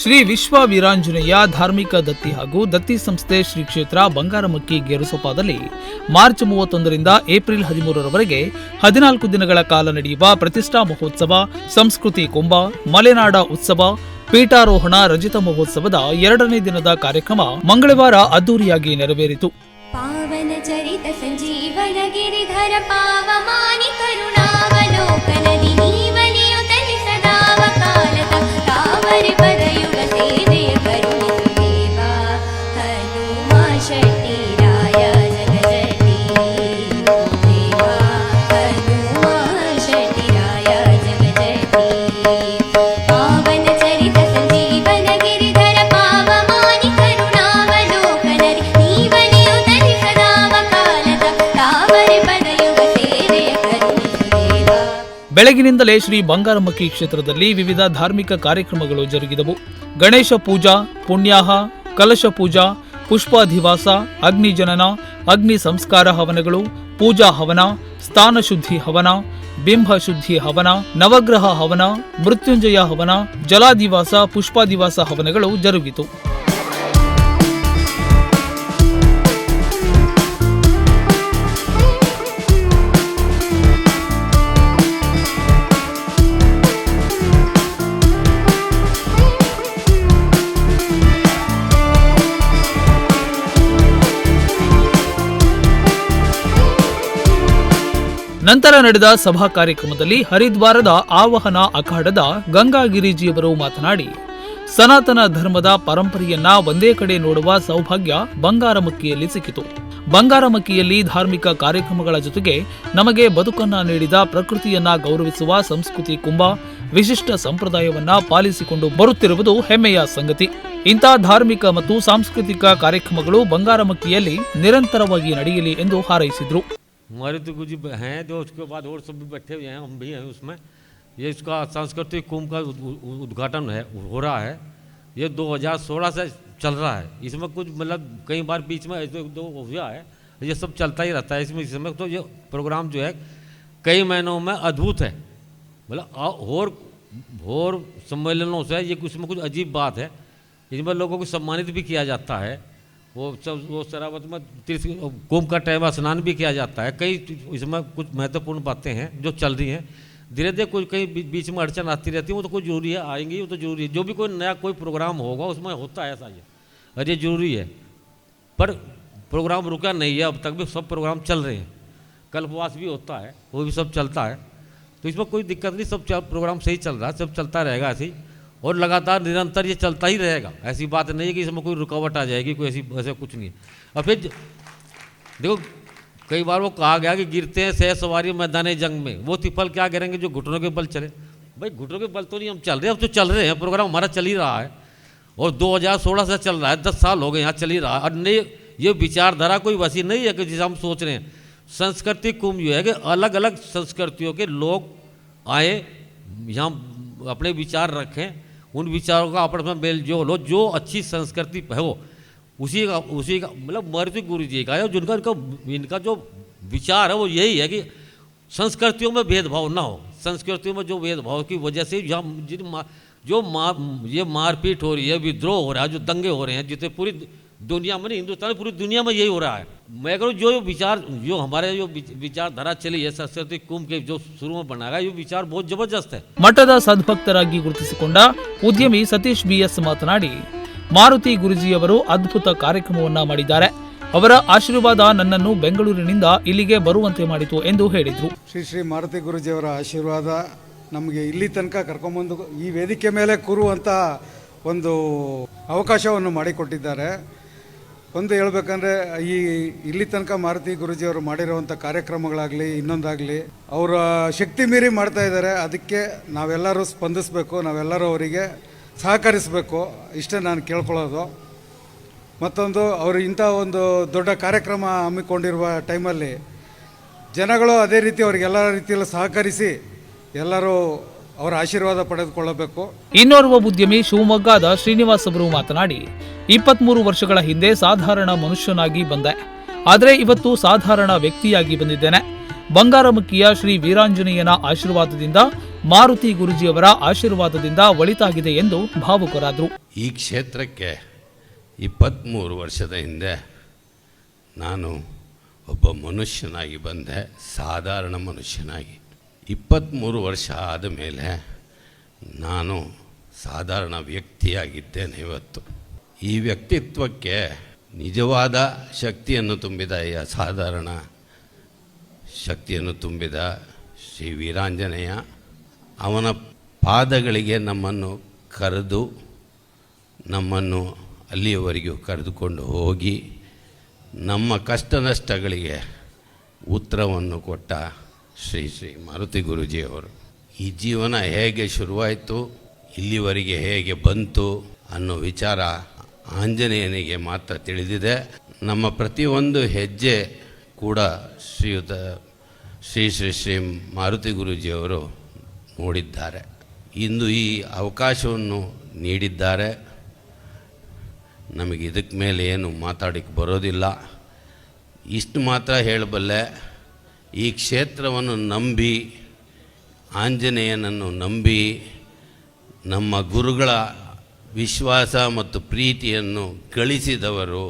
ಶ್ರೀ ವಿಶ್ವ ವೀರಾಂಜನೇಯ ಧಾರ್ಮಿಕ ದತ್ತಿ ಹಾಗೂ ದತ್ತಿ ಸಂಸ್ಥೆ ಶ್ರೀ ಕ್ಷೇತ್ರ ಬಂಗಾರಮಕ್ಕಿ ಗೇರುಸೊಪ್ಪದಲ್ಲಿ ಮಾರ್ಚ್ ಮೂವತ್ತೊಂದರಿಂದ ಏಪ್ರಿಲ್ ಹದಿಮೂರರವರೆಗೆ ಹದಿನಾಲ್ಕು ದಿನಗಳ ಕಾಲ ನಡೆಯುವ ಪ್ರತಿಷ್ಠಾ ಮಹೋತ್ಸವ, ಸಂಸ್ಕೃತಿ ಕುಂಭ, ಮಲೆನಾಡ ಉತ್ಸವ, ಪೀಠಾರೋಹಣ, ರಜಿತ ಮಹೋತ್ಸವದ ಎರಡನೇ ದಿನದ ಕಾರ್ಯಕ್ರಮ ಮಂಗಳವಾರ ಅದ್ದೂರಿಯಾಗಿ ನೆರವೇರಿತು. ಪಾವನ ಚರಿತ ಸಂಜೀವನ ಗಿರಿಧರ ಪಾವಮಾನಿ ಕರುಣಾವಲೋ ಬೆಳಗಿನಿಂದಲೇ ಶ್ರೀ ಬಂಗಾರಮಕ್ಕಿ ಕ್ಷೇತ್ರದಲ್ಲಿ ವಿವಿಧ ಧಾರ್ಮಿಕ ಕಾರ್ಯಕ್ರಮಗಳು ಜರುಗಿದವು. ಗಣೇಶ ಪೂಜಾ, ಪುಣ್ಯಾಹ, ಕಲಶ ಪೂಜಾ, ಪುಷ್ಪಾಧಿವಾಸ, ಅಗ್ನಿ ಜನನ, ಅಗ್ನಿ ಸಂಸ್ಕಾರ ಹವನಗಳು, ಪೂಜಾ ಹವನ, ಸ್ಥಾನ ಶುದ್ಧಿ ಹವನ, ಬಿಂಬ ಶುದ್ಧಿ ಹವನ, ನವಗ್ರಹ ಹವನ, ಮೃತ್ಯುಂಜಯ ಹವನ ಜಲಾದಿವಾಸ ಪುಷ್ಪಾದಿವಾಸ ಹವನಗಳು ಜರುಗಿತು. ನಂತರ ನಡೆದ ಸಭಾ ಕಾರ್ಯಕ್ರಮದಲ್ಲಿ ಹರಿದ್ವಾರದ ಆವಹನ ಅಖಾಡದ ಗಂಗಾಗಿರಿಜಿಯವರು ಮಾತನಾಡಿ, ಸನಾತನ ಧರ್ಮದ ಪರಂಪರೆಯನ್ನ ಒಂದೇ ಕಡೆ ನೋಡುವ ಸೌಭಾಗ್ಯ ಬಂಗಾರಮಕ್ಕಿಯಲ್ಲಿ ಸಿಕ್ಕಿತು. ಬಂಗಾರಮಕ್ಕಿಯಲ್ಲಿ ಧಾರ್ಮಿಕ ಕಾರ್ಯಕ್ರಮಗಳ ಜೊತೆಗೆ ನಮಗೆ ಬದುಕನ್ನ ನೀಡಿದ ಪ್ರಕೃತಿಯನ್ನ ಗೌರವಿಸುವ ಸಂಸ್ಕೃತಿ ಕುಂಭ, ವಿಶಿಷ್ಟ ಸಂಪ್ರದಾಯವನ್ನ ಪಾಲಿಸಿಕೊಂಡು ಬರುತ್ತಿರುವುದು ಹೆಮ್ಮೆಯ ಸಂಗತಿ. ಇಂಥ ಧಾರ್ಮಿಕ ಮತ್ತು ಸಾಂಸ್ಕೃತಿಕ ಕಾರ್ಯಕ್ರಮಗಳು ಬಂಗಾರಮಕ್ಕಿಯಲ್ಲಿ ನಿರಂತರವಾಗಿ ನಡೆಯಲಿ ಎಂದು ಹಾರೈಸಿದರು. हमारे तो कुछ हैं जो उसके बाद और सब भी बैठे हुए हैं, हम भी हैं उसमें। ये इसका सांस्कृतिक कुंभ का उद- उद- उद्घाटन है, हो रहा है। ये 2016 से चल रहा है। इसमें कुछ मतलब कई बार बीच में ऐसे दो हुआ है, ये सब चलता ही रहता है। इसमें इसमें तो ये प्रोग्राम जो है, कई महीनों में अद्भुत है। मतलब और और सम्मेलनों से ये कुछ में कुछ अजीब बात है। इसमें लोगों को सम्मानित भी किया जाता है। वो सब, वो शरावत में तीर्थ, कुंभ का टाइम स्नान भी किया जाता है। कई इसमें कुछ महत्वपूर्ण बातें हैं जो चल रही हैं। धीरे धीरे कोई, कहीं बीच में अड़चन आती रहती है, वो तो कोई ज़रूरी है, आएँगी, वो तो ज़रूरी है। जो भी कोई नया कोई प्रोग्राम होगा, उसमें होता है ऐसा ये। और ये ज़रूरी है। पर प्रोग्राम रुका नहीं है, अब तक भी सब प्रोग्राम चल रहे हैं। कल्पवास भी होता है, वो भी सब चलता है। तो इसमें कोई दिक्कत नहीं, सब प्रोग्राम सही चल रहा है, सब चलता रहेगा ऐसे ही। और लगातार निरंतर ये चलता ही रहेगा। ऐसी बात नहीं है कि इसमें कोई रुकावट आ जाएगी, कोई ऐसी, ऐसा कुछ नहीं और फिर देखो, कई बार वो कहा गया कि गिरते हैं, सह सवारी मैदान जंग में। वो तिफल क्या करेंगे जो घुटनों के बल चले? भाई, घुटनों के बल तो नहीं, हम चल रहे हैं, अब तो चल रहे हैं, प्रोग्राम हमारा चल ही रहा है। और 2016 से चल रहा है, दस साल हो गए यहाँ चल ही रहा है। और नहीं, ये विचारधारा कोई वैसी नहीं है कि जिसे हम सोच रहे हैं। संस्कृति कुंभ जो है कि अलग अलग संस्कृतियों के लोग आए, यहाँ अपने विचार रखें उन विचारों का आपस में मेल जोल हो जो अच्छी संस्कृति हो उसी का उसी का मतलब मर्ज़ी गुरु जी का है जिनका इनका इनका जो विचार है वो यही है कि संस्कृतियों में भेदभाव ना हो। संस्कृतियों में जो भेदभाव की वजह से जहाँ जिन मा, जो मार ये मारपीट हो रही है विद्रोह हो रहा है जो दंगे हो रहे हैं जितने पूरी दुनिया में नहीं हिंदुस्तान में पूरी दुनिया में यही हो रहा है मैं कह रहा हूँ जो विचार जो हमारे जो विच- विचारधारा चली है संस्कृति कुंभ के जो शुरू में बनाया ये विचार बहुत जबरदस्त है ಮಠದ ಸದ್ಭಕ್ತರಾಗಿ ಗುರುತಿಸಿಕೊಂಡ ಉದ್ಯಮಿ ಸತೀಶ್ ಬಿಎಸ್ ಮಾತನಾಡಿ ಮಾರುತಿ ಗುರುಜಿಯವರು ಅದ್ಭುತ ಕಾರ್ಯಕ್ರಮವನ್ನ ಮಾಡಿದ್ದಾರೆ ಅವರ ಆಶೀರ್ವಾದ ನನ್ನನ್ನು ಬೆಂಗಳೂರಿನಿಂದ ಇಲ್ಲಿಗೆ ಬರುವಂತೆ ಮಾಡಿತು ಎಂದು ಹೇಳಿದರು ಶ್ರೀ ಶ್ರೀ ಮಾರುತಿ ಗುರುಜಿಯವರ ಆಶೀರ್ವಾದ ನಮಗೆ ಇಲ್ಲಿ ತನಕ ಕರ್ಕೊಂಬಂದು ಈ ವೇದಿಕೆ ಮೇಲೆ ಕೂರುವಂಥ ಒಂದು ಅವಕಾಶವನ್ನು ಮಾಡಿಕೊಟ್ಟಿದ್ದಾರೆ ಒಂದು ಹೇಳ್ಬೇಕಂದ್ರೆ, ಈ ಇಲ್ಲಿ ತನಕ ಮಾರುತಿ ಗುರುಜಿಯವರು ಮಾಡಿರುವಂಥ ಕಾರ್ಯಕ್ರಮಗಳಾಗಲಿ, ಇನ್ನೊಂದಾಗಲಿ, ಅವರ ಶಕ್ತಿ ಮೀರಿ ಮಾಡ್ತಾ ಇದ್ದಾರೆ. ಅದಕ್ಕೆ ನಾವೆಲ್ಲರೂ ಸ್ಪಂದಿಸಬೇಕು, ನಾವೆಲ್ಲರೂ ಅವರಿಗೆ ಸಹಕರಿಸಬೇಕು. ಇಷ್ಟೇ ನಾನು ಕೇಳ್ಕೊಳ್ಳೋದು. ಮತ್ತೊಂದು, ಅವರು ಇಂಥ ಒಂದು ದೊಡ್ಡ ಕಾರ್ಯಕ್ರಮ ಹಮ್ಮಿಕೊಂಡಿರುವ ಟೈಮಲ್ಲಿ ಜನಗಳು ಅದೇ ರೀತಿ ಅವರಿಗೆಲ್ಲ ರೀತಿಯಲ್ಲಿ ಸಹಕರಿಸಿ ಎಲ್ಲರೂ ಅವರ ಆಶೀರ್ವಾದ ಪಡೆದುಕೊಳ್ಳಬೇಕು. ಇನ್ನೋರ್ವ ಉದ್ಯಮಿ ಶಿವಮೊಗ್ಗದ ಶ್ರೀನಿವಾಸ್ ಅವರು ಮಾತನಾಡಿ ಇಪ್ಪತ್ಮೂರು ವರ್ಷಗಳ ಹಿಂದೆ ಸಾಧಾರಣ ಮನುಷ್ಯನಾಗಿ ಬಂದೆ. ಆದರೆ ಇವತ್ತು ಸಾಧಾರಣ ವ್ಯಕ್ತಿಯಾಗಿ ಬಂದಿದ್ದೇನೆ. ಬಂಗಾರಮುಖಿಯ ಶ್ರೀ ವೀರಾಂಜನೇಯನ ಆಶೀರ್ವಾದದಿಂದ ಮಾರುತಿ ಗುರುಜಿಯವರ ಆಶೀರ್ವಾದದಿಂದ ಒಳಿತಾಗಿದೆ ಎಂದು ಭಾವುಕರಾದರು. ಈ ಕ್ಷೇತ್ರಕ್ಕೆ ಇಪ್ಪತ್ತ್ಮೂರು ವರ್ಷದ ಹಿಂದೆ ನಾನು ಒಬ್ಬ ಮನುಷ್ಯನಾಗಿ ಬಂದೆ ಸಾಧಾರಣ ಮನುಷ್ಯನಾಗಿ. ಇಪ್ಪತ್ತ್ಮೂರು ವರ್ಷ ಆದ ಮೇಲೆ ನಾನು ಸಾಧಾರಣ ವ್ಯಕ್ತಿಯಾಗಿದ್ದೇನೆ ಇವತ್ತು. ಈ ವ್ಯಕ್ತಿತ್ವಕ್ಕೆ ನಿಜವಾದ ಶಕ್ತಿಯನ್ನು ತುಂಬಿದ ಈ ಅಸಾಧಾರಣ ಶಕ್ತಿಯನ್ನು ತುಂಬಿದ ಶ್ರೀ ವೀರಾಂಜನೇಯ, ಅವನ ಪಾದಗಳಿಗೆ ನಮ್ಮನ್ನು ಕರೆದು, ನಮ್ಮನ್ನು ಅಲ್ಲಿಯವರೆಗೂ ಕರೆದುಕೊಂಡು ಹೋಗಿ, ನಮ್ಮ ಕಷ್ಟ ನಷ್ಟಗಳಿಗೆ ಉತ್ತರವನ್ನು ಕೊಟ್ಟ ಶ್ರೀ ಶ್ರೀ ಮಾರುತಿ ಗುರುಜಿಯವರು. ಈ ಜೀವನ ಹೇಗೆ ಶುರುವಾಯಿತು, ಇಲ್ಲಿವರೆಗೆ ಹೇಗೆ ಬಂತು ಅನ್ನೋ ವಿಚಾರ ಆಂಜನೇಯನಿಗೆ ಮಾತ್ರ ತಿಳಿದಿದೆ. ನಮ್ಮ ಪ್ರತಿಯೊಂದು ಹೆಜ್ಜೆ ಕೂಡ ಶ್ರೀಯುತ, ಶ್ರೀ ಶ್ರೀ ಶ್ರೀ ಮಾರುತಿ ಗುರೂಜಿಯವರು ನೋಡಿದ್ದಾರೆ. ಇಂದು ಈ ಅವಕಾಶವನ್ನು ನೀಡಿದ್ದಾರೆ. ನಮಗೆ ಇದಕ್ಕೆ ಮೇಲೆ ಏನು ಮಾತಾಡಿಕ್ಕೆ ಬರೋದಿಲ್ಲ. ಇಷ್ಟು ಮಾತ್ರ ಹೇಳಬಲ್ಲೆ. ಈ ಕ್ಷೇತ್ರವನ್ನು ನಂಬಿ, ಆಂಜನೇಯನನ್ನು ನಂಬಿ, ನಮ್ಮ ಗುರುಗಳ ವಿಶ್ವಾಸ ಮತ್ತು ಪ್ರೀತಿಯನ್ನು ಗಳಿಸಿದವರು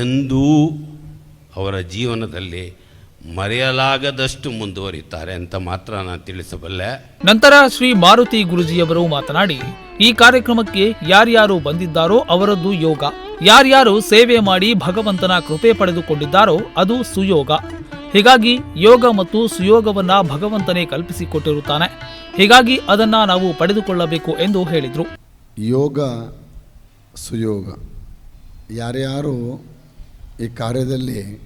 ಎಂದೂ ಅವರ ಜೀವನದಲ್ಲಿ ಮರೆಯಲಾಗದಷ್ಟು ಮುಂದುವರಿತಾರೆ ಅಂತ ಮಾತ್ರ ನಾನು ತಿಳಿಸಬಲ್ಲೆ. ನಂತರ ಶ್ರೀ ಮಾರುತಿ ಗುರುಜಿಯವರು ಮಾತನಾಡಿ, ಈ ಕಾರ್ಯಕ್ರಮಕ್ಕೆ ಯಾರ್ಯಾರು ಬಂದಿದ್ದಾರೋ ಅವರದ್ದು ಯೋಗ. ಯಾರ್ಯಾರು ಸೇವೆ ಮಾಡಿ ಭಗವಂತನ ಕೃಪೆ ಪಡೆದುಕೊಂಡಿದ್ದಾರೋ ಅದು ಸುಯೋಗ. ಹೀಗಾಗಿ ಯೋಗ ಮತ್ತು ಸುಯೋಗವನ್ನ ಭಗವಂತನೇ ಕಲ್ಪಿಸಿಕೊಟ್ಟಿರುತ್ತಾನೆ. ಹೀಗಾಗಿ ಅದನ್ನ ನಾವು ಪಡೆದುಕೊಳ್ಳಬೇಕು ಎಂದು ಹೇಳಿದರು. ಯೋಗ, ಸುಯೋಗ. ಯಾರ್ಯಾರು ಈ ಕಾರ್ಯದಲ್ಲಿ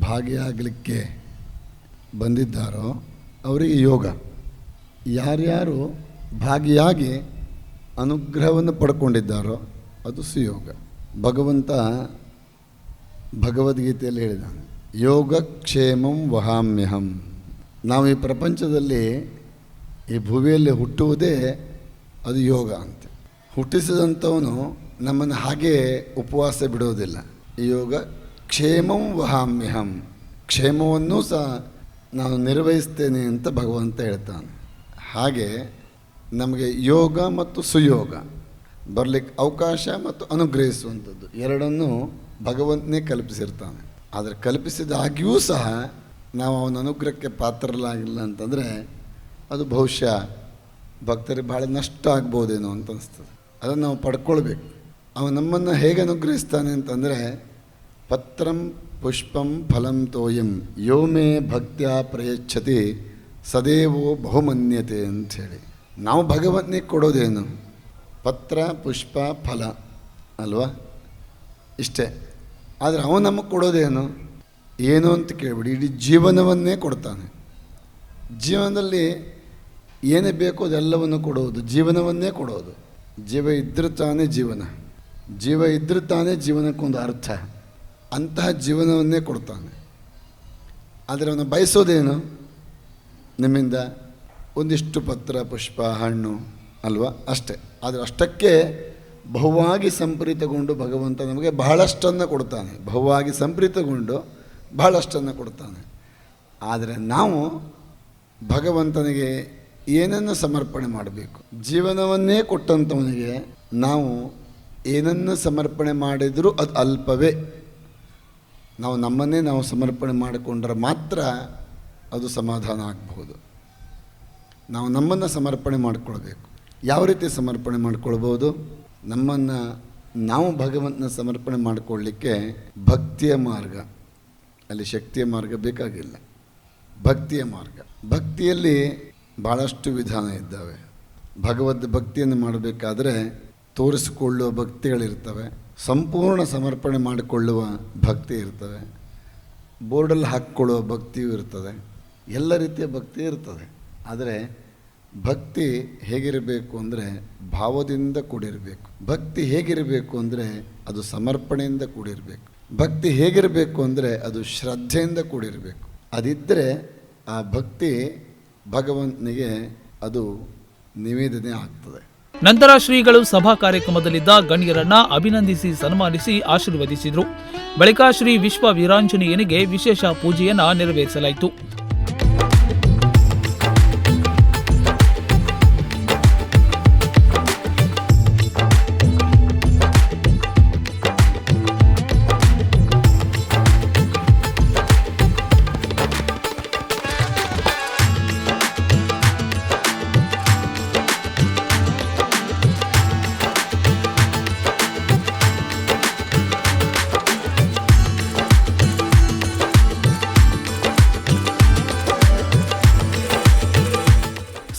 ಭಾಗಿಯಾಗಲಿಕ್ಕೆ ಬಂದಿದ್ದಾರೋ ಅವರಿಗೆ ಯೋಗ. ಯಾರ್ಯಾರು ಭಾಗಿಯಾಗಿ ಅನುಗ್ರಹವನ್ನು ಪಡ್ಕೊಂಡಿದ್ದಾರೋ ಅದು ಸುಯೋಗ. ಭಗವಂತ ಭಗವದ್ಗೀತೆಯಲ್ಲಿ ಹೇಳಿದ್ದಾನೆ. ಯೋಗ ಕ್ಷೇಮಂ ವಹಾಮ್ಯಹಂ. ನಾವು ಈ ಪ್ರಪಂಚದಲ್ಲಿ ಈ ಭುವಿಯಲ್ಲಿ ಹುಟ್ಟುವುದೇ ಅದು ಯೋಗ ಅಂತ. ಹುಟ್ಟಿಸಿದಂಥವನು ನಮ್ಮನ್ನು ಹಾಗೆ ಉಪವಾಸ ಬಿಡೋದಿಲ್ಲ. ಯೋಗ ಕ್ಷೇಮಂ ವಹಾಮ್ಯಹಂ. ಕ್ಷೇಮವನ್ನೂ ಸಹ ನಾನು ನಿರ್ವಹಿಸ್ತೇನೆ ಅಂತ ಭಗವಂತ ಹೇಳ್ತಾನೆ. ಹಾಗೆ ನಮಗೆ ಯೋಗ ಮತ್ತು ಸುಯೋಗ, ಬರಲಿಕ್ಕೆ ಅವಕಾಶ ಮತ್ತು ಅನುಗ್ರಹಿಸುವಂಥದ್ದು ಎರಡನ್ನೂ ಭಗವಂತನೇ ಕಲ್ಪಿಸಿರ್ತಾನೆ. ಆದರೆ ಕಲ್ಪಿಸಿದಾಗಿಯೂ ಸಹ ನಾವು ಅವನ ಅನುಗ್ರಹಕ್ಕೆ ಪಾತ್ರರಾಗಿಲ್ಲ ಅಂತಂದರೆ ಅದು ಬಹುಶಃ ಭಕ್ತರಿಗೆ ಭಾಳ ನಷ್ಟ ಆಗ್ಬೋದೇನೋ ಅಂತ ಅನಿಸ್ತದೆ. ಅದನ್ನು ನಾವು ಪಡ್ಕೊಳ್ಬೇಕು. ಅವನು ನಮ್ಮನ್ನು ಹೇಗೆ ಅನುಗ್ರಹಿಸ್ತಾನೆ ಅಂತಂದರೆ, ಪತ್ರಂ ಪುಷ್ಪಂ ಫಲಂ ತೋಯಂ ಯೋ ಮೇ ಭಕ್ತಿಯ ಪ್ರಯಚ್ಛತಿ ಸದೇವೋ ಬಹುಮನ್ಯತೆ ಅಂಥೇಳಿ ನಾವು ಭಗವಂತನಿಗೆ ಕೊಡೋದೇನು? ಪತ್ರ, ಪುಷ್ಪ, ಫಲ, ಅಲ್ವಾ? ಇಷ್ಟೇ. ಆದರೆ ಅವನು ನಮಗೆ ಕೊಡೋದೇನು? ಏನು ಅಂತ ಕೇಳಿಬಿಡಿ, ಇಡೀ ಜೀವನವನ್ನೇ ಕೊಡ್ತಾನೆ. ಜೀವನದಲ್ಲಿ ಏನೇ ಬೇಕೋ ಅದೆಲ್ಲವನ್ನು ಕೊಡುವುದು ಜೀವನವನ್ನೇ ಕೊಡೋದು. ಜೀವ ಇದ್ದರೆ ತಾನೇ ಜೀವನ. ಜೀವ ಇದ್ದರೆ ತಾನೇ ಜೀವನಕ್ಕೊಂದು ಅರ್ಥ. ಅಂತಹ ಜೀವನವನ್ನೇ ಕೊಡ್ತಾನೆ. ಆದರೆ ಅವನು ಬಯಸೋದೇನು? ನಿಮ್ಮಿಂದ ಒಂದಿಷ್ಟು ಪತ್ರ, ಪುಷ್ಪ, ಹಣ್ಣು, ಅಲ್ವಾ? ಅಷ್ಟೇ. ಆದರೆ ಅಷ್ಟಕ್ಕೆ ಬಹುವಾಗಿ ಸಂಪ್ರೀತಗೊಂಡು ಭಗವಂತ ನಮಗೆ ಬಹಳಷ್ಟನ್ನು ಕೊಡ್ತಾನೆ. ಬಹುವಾಗಿ ಸಂಪ್ರೀತಗೊಂಡು ಬಹಳಷ್ಟನ್ನು ಕೊಡ್ತಾನೆ. ಆದರೆ ನಾವು ಭಗವಂತನಿಗೆ ಏನನ್ನು ಸಮರ್ಪಣೆ ಮಾಡಬೇಕು? ಜೀವನವನ್ನೇ ಕೊಟ್ಟಂಥವನಿಗೆ ನಾವು ಏನನ್ನು ಸಮರ್ಪಣೆ ಮಾಡಿದರೂ ಅದು ಅಲ್ಪವೇ. ನಾವು ನಮ್ಮನ್ನೇ ನಾವು ಸಮರ್ಪಣೆ ಮಾಡಿಕೊಂಡ್ರೆ ಮಾತ್ರ ಅದು ಸಮಾಧಾನ ಆಗಬಹುದು. ನಾವು ನಮ್ಮನ್ನು ಸಮರ್ಪಣೆ ಮಾಡಿಕೊಳ್ಬೇಕು. ಯಾವ ರೀತಿ ಸಮರ್ಪಣೆ ಮಾಡ್ಕೊಳ್ಬೋದು ನಮ್ಮನ್ನು ನಾವು ಭಗವಂತನ ಸಮರ್ಪಣೆ ಮಾಡಿಕೊಳ್ಳಿಕ್ಕೆ ಭಕ್ತಿಯ ಮಾರ್ಗ. ಅಲ್ಲಿ ಶಕ್ತಿಯ ಮಾರ್ಗ ಬೇಕಾಗಿಲ್ಲ. ಭಕ್ತಿಯ ಮಾರ್ಗ. ಭಕ್ತಿಯಲ್ಲಿ ಭಾಳಷ್ಟು ವಿಧಾನ ಇದ್ದಾವೆ. ಭಗವದ್ ಭಕ್ತಿಯನ್ನು ಮಾಡಬೇಕಾದ್ರೆ ತೋರಿಸಿಕೊಳ್ಳುವ ಭಕ್ತಿಗಳಿರ್ತವೆ. ಸಂಪೂರ್ಣ ಸಮರ್ಪಣೆ ಮಾಡಿಕೊಳ್ಳುವ ಭಕ್ತಿ ಇರ್ತವೆ. ಬೋರ್ಡಲ್ಲಿ ಹಾಕ್ಕೊಳ್ಳುವ ಭಕ್ತಿಯೂ ಇರ್ತದೆ. ಎಲ್ಲ ರೀತಿಯ ಭಕ್ತಿ ಇರ್ತದೆ. ಆದರೆ ಭಕ್ತಿ ಹೇಗಿರಬೇಕು ಅಂದರೆ ಭಾವದಿಂದ ಕೂಡಿರಬೇಕು. ಭಕ್ತಿ ಹೇಗಿರಬೇಕು ಅಂದರೆ ಅದು ಸಮರ್ಪಣೆಯಿಂದ ಕೂಡಿರಬೇಕು. ಭಕ್ತಿ ಹೇಗಿರಬೇಕು ಅಂದರೆ ಅದು ಶ್ರದ್ಧೆಯಿಂದ ಕೂಡಿರಬೇಕು. ಅದಿದ್ದರೆ ಆ ಭಕ್ತಿ ಭಗವಂತನಿಗೆ ಅದು ನಿವೇದನೆ ಆಗ್ತದೆ. ನಂತರ ಶ್ರೀಗಳು ಸಭಾ ಕಾರ್ಯಕ್ರಮದಲ್ಲಿದ್ದ ಗಣ್ಯರನ್ನ ಅಭಿನಂದಿಸಿ ಸನ್ಮಾನಿಸಿ ಆಶೀರ್ವದಿಸಿದರು. ಬಳಿಕ ಶ್ರೀ ವಿಶ್ವ ವೀರಾಂಜನೇಯನಿಗೆ ವಿಶೇಷ ಪೂಜೆಯನ್ನ ನೆರವೇರಿಸಲಾಯಿತು.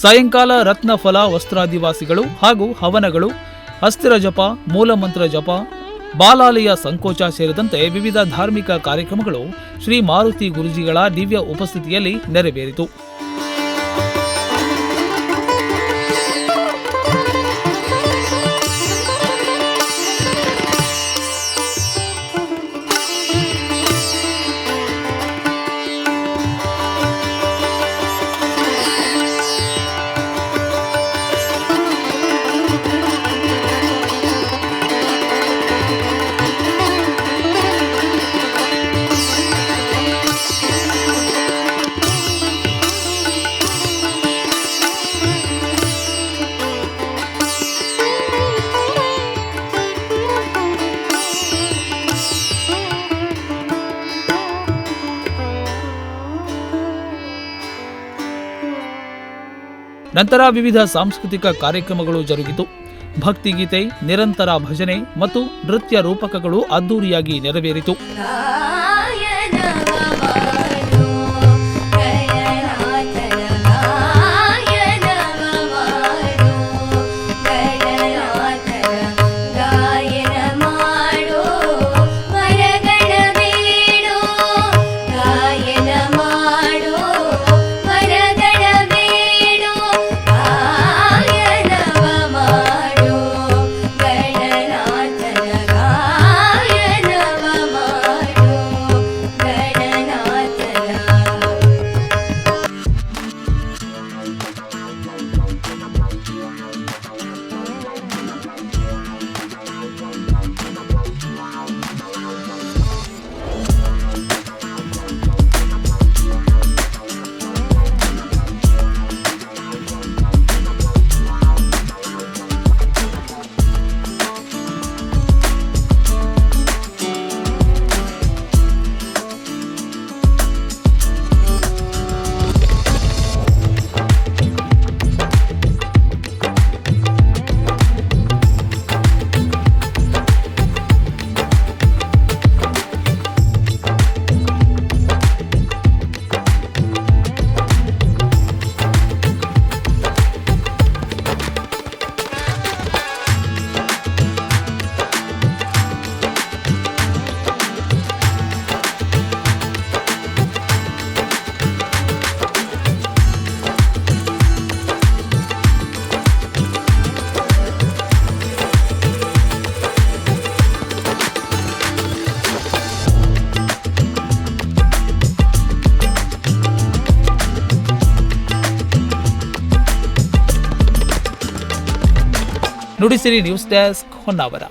ಸಾಯಂಕಾಲ ರತ್ನಫಲ ವಸ್ತ್ರಾದಿವಾಸಿಗಳು ಹಾಗೂ ಹವನಗಳು, ಅಸ್ಥಿರ ಜಪ, ಮೂಲಮಂತ್ರ ಜಪ, ಬಾಲಾಲಯ ಸಂಕೋಚ ಸೇರಿದಂತೆ ವಿವಿಧ ಧಾರ್ಮಿಕ ಕಾರ್ಯಕ್ರಮಗಳು ಶ್ರೀ ಮಾರುತಿ ಗುರುಜಿಗಳ ದಿವ್ಯ ಉಪಸ್ಥಿತಿಯಲ್ಲಿ ನೆರವೇರಿತು. ನಂತರ ವಿವಿಧ ಸಾಂಸ್ಕೃತಿಕ ಕಾರ್ಯಕ್ರಮಗಳು ಜರುಗಿತು. ಭಕ್ತಿಗೀತೆ ನಿರಂತರ ಭಜನೆ ಮತ್ತು ನೃತ್ಯ ರೂಪಕಗಳು ಅದ್ದೂರಿಯಾಗಿ ನೆರವೇರಿತು. Nudisiri news desk Honnavar